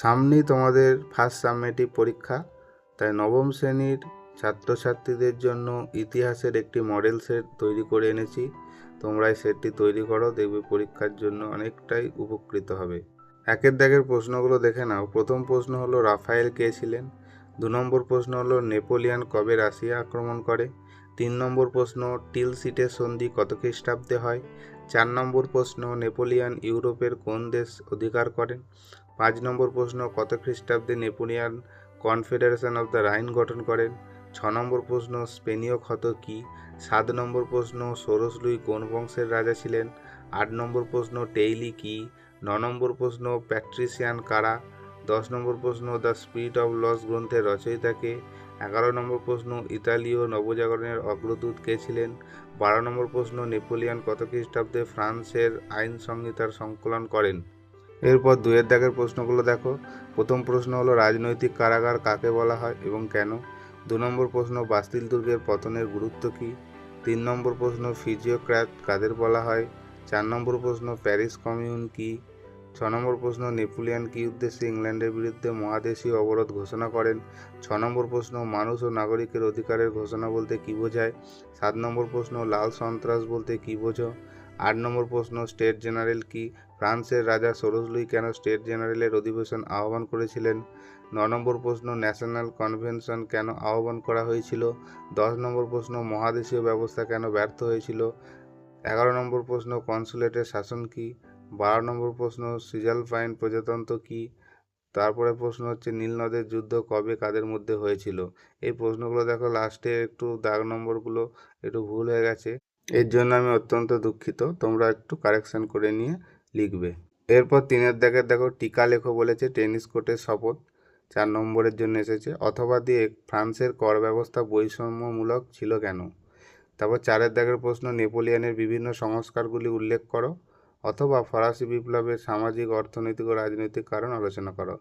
সামনেই তোমাদের ফার্স্ট সাবমেটিভ পরীক্ষা। তাই নবম শ্রেণির ছাত্রছাত্রীদের জন্য ইতিহাসের একটি মডেল সেট তৈরি করে এনেছি। তোমরা সেটটি তৈরি করো, দেখবে পরীক্ষার জন্য অনেকটাই উপকৃত হবে। একের দাগের প্রশ্নগুলো দেখে নাও। প্রথম প্রশ্ন হলো, রাফায়েল কে ছিলেন? দু নম্বর প্রশ্ন হলো, নেপোলিয়ান কবে রাশিয়া আক্রমণ করে? তিন নম্বর প্রশ্ন, টিল সিটের সন্ধি কত খ্রিস্টাব্দে হয়? চার নম্বর প্রশ্ন, নেপোলিয়ান ইউরোপের কোন দেশ অধিকার করেন? পাঁচ নম্বর প্রশ্ন, কত খ্রিস্টাব্দে Napoleon confederation of the Rhine গঠন করেন? ছ নম্বর প্রশ্ন, স্পেনীয় ক্ষত কী? সাত নম্বর প্রশ্ন, সোরস লুই কোন বংশের রাজা ছিলেন? আট নম্বর প্রশ্ন, টেইলি কি? ন নম্বর প্রশ্ন, প্যাট্রিসিয়ান কারা? দশ নম্বর প্রশ্ন, দ্য স্পিরিট অফ লস গ্রন্থের রচয়িতাকে এগারো নম্বর প্রশ্ন, ইতালীয় নবজাগরণের অগ্রদূত কে ছিলেন? বারো নম্বর প্রশ্ন, নেপোলিয়ান কত খ্রিস্টাব্দে ফ্রান্সের আইন সংহিতার সংকলন করেন? এরপর দুয়ের দাগের প্রশ্নগুলো দেখো। প্রথম প্রশ্ন হলো, রাজনৈতিক কারাগার কাকে বলা হয় এবং কেন? দু নম্বর প্রশ্ন, বাস্তিল দুর্গের পতনের গুরুত্ব কী? তিন নম্বর প্রশ্ন, ফিজিওক্র্যাট কাদের বলা হয়? চার নম্বর প্রশ্ন, প্যারিস কমিউন কী? ছ নম্বর প্রশ্ন, নেপোলিয়ান কী উদ্দেশ্যে ইংল্যান্ডের বিরুদ্ধে মহাদেশীয় অবরোধ ঘোষণা করেন? ছ নম্বর প্রশ্ন, মানুষ ও নাগরিকের অধিকারের ঘোষণা বলতে কী বোঝায়? সাত নম্বর প্রশ্ন, লাল সন্ত্রাস বলতে কী বোঝো? আট নম্বর প্রশ্ন, স্টেট জেনারেল কি ফ্রান্সের রাজা সরোজলুই কেন স্টেট জেনারেলের অধিবেশন আহ্বান করেছিলেন? ন নম্বর প্রশ্ন, ন্যাশনাল কনভেনশন কেন আহ্বান করা হয়েছিল? দশ নম্বর প্রশ্ন, মহাদেশীয় ব্যবস্থা কেন ব্যর্থ হয়েছিল? এগারো নম্বর প্রশ্ন, কনসুলেটের শাসন কি? বারো নম্বর প্রশ্ন, সিজালফাইন প্রজাতন্ত্র কি? তারপরে প্রশ্ন হচ্ছে, নীল নদের যুদ্ধ কবে কাদের মধ্যে হয়েছিল? এই প্রশ্নগুলো দেখো লাস্টে একটু দাগ নম্বরগুলো, একটু ভুল হয়ে গেছে। এর জন্য আমি অত্যন্ত দুঃখিত। তোমরা একটু কারেকশন করে নিয়ে লিখবে। এরপর তিনের দাগের দেখো, টিকা লেখো বলেছে, টেনিস কোর্টের শপথ চার নম্বরের জন্য এসেছে। অথবা দিয়ে ফ্রান্সের কর ব্যবস্থা বৈষম্যমূলক ছিল কেন? তারপর চারের দাগের প্রশ্ন, নেপোলিয়ানের বিভিন্ন সংস্কারগুলি উল্লেখ করো। অথবা ফরাসি বিপ্লবের সামাজিক, অর্থনৈতিক ও রাজনৈতিক কারণ আলোচনা করো।